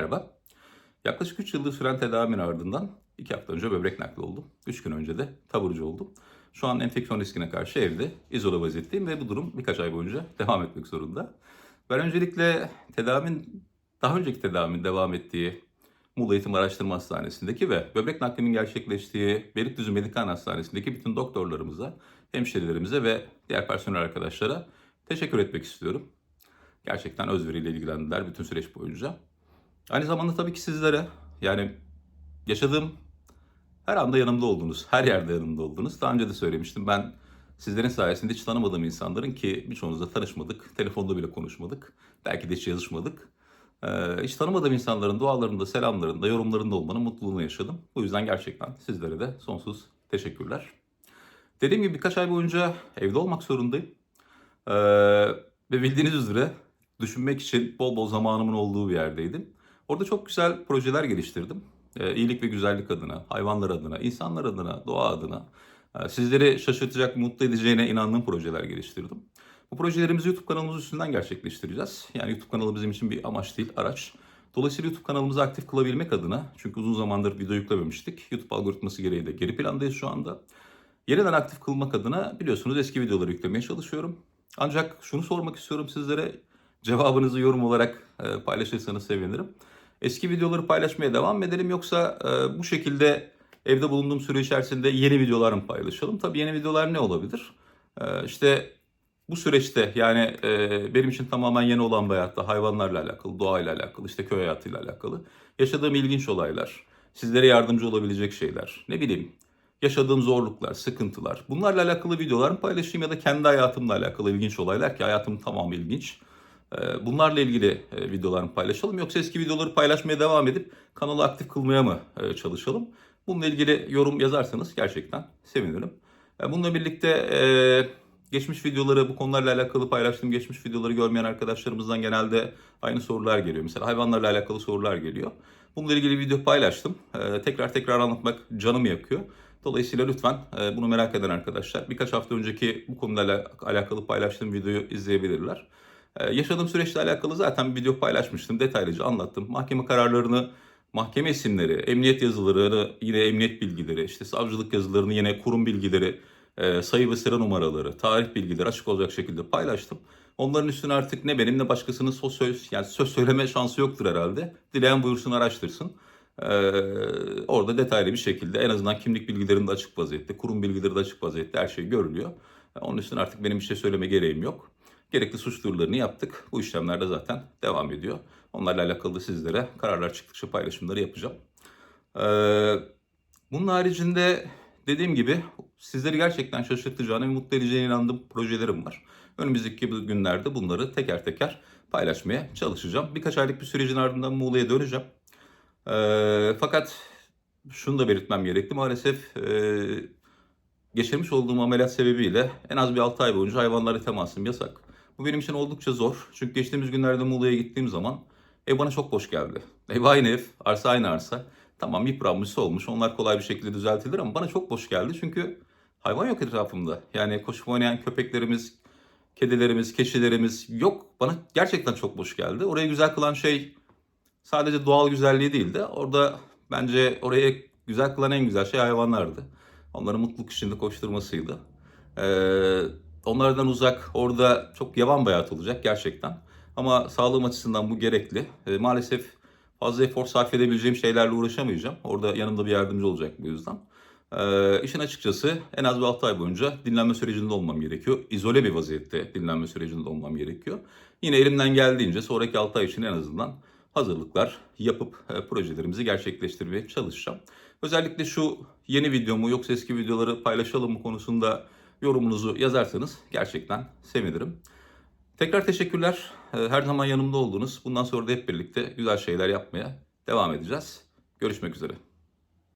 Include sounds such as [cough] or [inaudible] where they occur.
Merhaba. Yaklaşık 3 yıldır süren tedavimin ardından 2 hafta önce böbrek nakli oldum. 3 gün önce de taburcu oldum. Şu an enfeksiyon riskine karşı evde izole vaziyetteyim ve bu durum birkaç ay boyunca [laughs] devam etmek zorunda. Ben öncelikle tedavimin, daha önceki tedavimin devam ettiği Muğla Eğitim Araştırma Hastanesi'ndeki ve böbrek naklimin gerçekleştiği Beylikdüzü Medikan Hastanesi'ndeki bütün doktorlarımıza, hemşerilerimize ve diğer personel arkadaşlara teşekkür etmek istiyorum. Gerçekten özveriyle ilgilendiler bütün süreç boyunca. Aynı zamanda tabii ki sizlere yani yaşadığım her anda yanımda oldunuz. Her yerde yanımda oldunuz. Daha önce de söylemiştim. Ben sizlerin sayesinde hiç tanımadığım insanların ki birçoğunuzla tanışmadık. Telefonda bile konuşmadık. Belki de hiç yazışmadık. Ee, hiç tanımadığım insanların dualarında, selamlarında, yorumlarında olmanın mutluluğunu yaşadım. Bu yüzden gerçekten sizlere de sonsuz teşekkürler. Dediğim gibi birkaç ay boyunca evde olmak zorundayım. Ee, ve bildiğiniz üzere düşünmek için bol bol zamanımın olduğu bir yerdeydim. Orada çok güzel projeler geliştirdim. Ee, iyilik ve güzellik adına, hayvanlar adına, insanlar adına, doğa adına. e, Sizleri şaşırtacak, mutlu edeceğine inandığım projeler geliştirdim. Bu projelerimizi YouTube kanalımız üstünden gerçekleştireceğiz. Yani YouTube kanalı bizim için bir amaç değil, araç. Dolayısıyla YouTube kanalımızı aktif kılabilmek adına, çünkü uzun zamandır video yüklememiştik. YouTube algoritması gereği de geri plandayız şu anda. Yeniden aktif kılmak adına biliyorsunuz eski videoları yüklemeye çalışıyorum. Ancak şunu sormak istiyorum sizlere. Cevabınızı yorum olarak e, paylaşırsanız sevinirim. Eski videoları paylaşmaya devam edelim yoksa e, bu şekilde evde bulunduğum süre içerisinde yeni videolar paylaşalım? Tabii yeni videolar ne olabilir? E, işte bu süreçte yani e, benim için tamamen yeni olan bir hayatta hayvanlarla alakalı, doğayla alakalı, işte köy hayatıyla alakalı yaşadığım ilginç olaylar, sizlere yardımcı olabilecek şeyler, ne bileyim yaşadığım zorluklar, sıkıntılar. Bunlarla alakalı videolar paylaşayım ya da kendi hayatımla alakalı ilginç olaylar ki hayatım tamamı ilginç. Ee, Bunlarla ilgili e, videolar mı paylaşalım yoksa eski videoları paylaşmaya devam edip kanalı aktif kılmaya mı e, çalışalım? Bununla ilgili yorum yazarsanız gerçekten sevinirim. E, Bununla birlikte geçmiş videoları bu konularla alakalı paylaştığım geçmiş videoları görmeyen arkadaşlarımızdan genelde aynı sorular geliyor. Mesela hayvanlarla alakalı sorular geliyor. Bununla ilgili video paylaştım. Tekrar tekrar anlatmak canımı yakıyor. Dolayısıyla lütfen bunu merak eden arkadaşlar birkaç hafta önceki bu konuyla alakalı paylaştığım videoyu izleyebilirler. Ee, Yaşadığım süreçle alakalı zaten bir video paylaşmıştım. Detaylıca anlattım. Mahkeme kararlarını, mahkeme isimleri, emniyet yazılarını, yine emniyet bilgileri, işte savcılık yazılarını, yine kurum bilgileri, e, sayı ve sıra numaraları, tarih bilgileri açık olacak şekilde paylaştım. Onların üstüne artık ne benim ne başkasının söz, söz, yani söz söyleme şansı yoktur herhalde. Dileyen buyursun araştırsın. Ee, orada detaylı bir şekilde en azından kimlik bilgilerinde de açık vaziyette, kurum bilgileri de açık vaziyette her şey görülüyor. Onun üstüne artık benim bir şey söyleme gereğim yok. Gerekli suç duyurularını yaptık. Bu işlemler de zaten devam ediyor. Onlarla alakalı sizlere kararlar çıktıkça paylaşımları yapacağım. Ee, bunun haricinde dediğim gibi sizleri gerçekten şaşırtacağına ve mutlu edeceğine inandığım projelerim var. Önümüzdeki günlerde bunları teker teker paylaşmaya çalışacağım. Birkaç aylık bir sürecin ardından Muğla'ya döneceğim. Ee, fakat şunu da belirtmem gerekli. Maalesef e, geçirmiş olduğum ameliyat sebebiyle en az bir 6 ay boyunca hayvanlara temasım yasak. Bu benim için oldukça zor. Çünkü geçtiğimiz günlerde Muğla'ya gittiğim zaman ev bana çok boş geldi. Ev aynı ev, arsa aynı arsa. Tamam yıpranmış, olmuş. Onlar kolay bir şekilde düzeltilir ama bana çok boş geldi. Çünkü hayvan yok etrafımda. Yani koşup oynayan köpeklerimiz, kedilerimiz, keçilerimiz yok. Bana gerçekten çok boş geldi. Orayı güzel kılan şey sadece doğal güzelliği değildi. Orada bence orayı güzel kılan en güzel şey hayvanlardı. Onların mutluluk içinde koşturmasıydı. Ee, onlardan uzak, orada çok yavan bir hayat olacak gerçekten. Ama sağlığım açısından bu gerekli. Ee, maalesef fazla efor sarf edebileceğim şeylerle uğraşamayacağım. Orada yanımda bir yardımcı olacak bu yüzden. Ee, işin açıkçası en az bir 6 ay boyunca dinlenme sürecinde olmam gerekiyor. İzole bir vaziyette dinlenme sürecinde olmam gerekiyor. Yine elimden geldiğince sonraki 6 ay için en azından hazırlıklar yapıp e, projelerimizi gerçekleştirmeye çalışacağım. Özellikle şu yeni videomu yoksa eski videoları paylaşalım mı konusunda yorumunuzu yazarsanız gerçekten sevinirim. Tekrar teşekkürler. E, Her zaman yanımda oldunuz. Bundan sonra da hep birlikte güzel şeyler yapmaya devam edeceğiz. Görüşmek üzere.